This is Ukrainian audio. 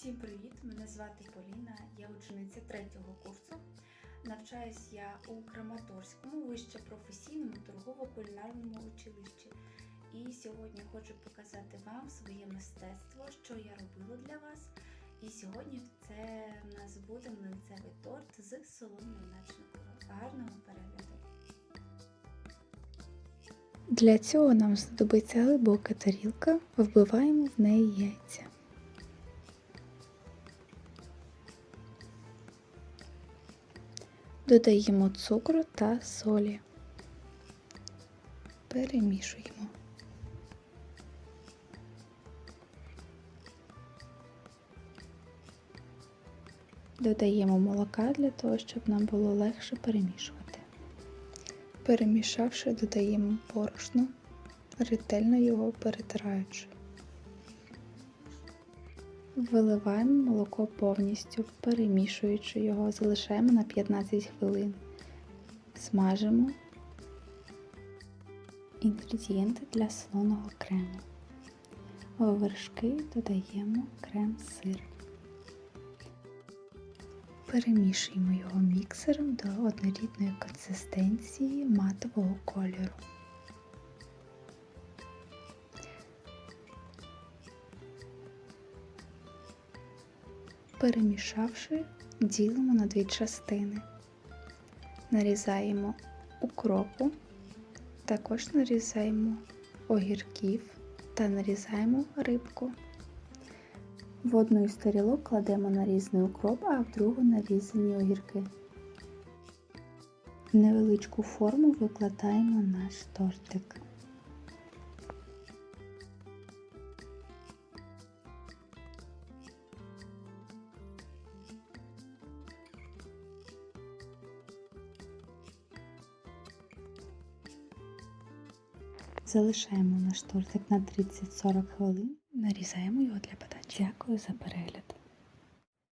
Всім привіт! Мене звати Поліна, я учениця третього курсу. Навчаюсь я у Краматорському вище професійному торгово-кулінарному училищі. І сьогодні хочу показати вам своє мистецтво, що я робила для вас. І сьогодні це в нас буде млинцевий торт з солоною начинкою. Гарного перегляду! Для цього нам знадобиться глибока тарілка, вбиваємо в неї яйця. Додаємо цукру та солі. Перемішуємо. Додаємо молока для того, щоб нам було легше перемішувати. Перемішавши, додаємо борошно, ретельно його перетираючи. Виливаємо молоко повністю, перемішуючи його, залишаємо на 15 хвилин. Смажимо інгредієнти для солоного крему. У вершки додаємо крем-сир. Перемішуємо його міксером до однорідної консистенції матового кольору. Перемішавши, ділимо на дві частини. Нарізаємо укропу, також нарізаємо огірків та нарізаємо рибку. В одну із тарілок кладемо нарізаний укроп, а в другу нарізані огірки. Невеличку форму викладаємо наш тортик. Залишаємо наш тортик на 30-40 хвилин, нарізаємо його для подачі. Дякую за перегляд.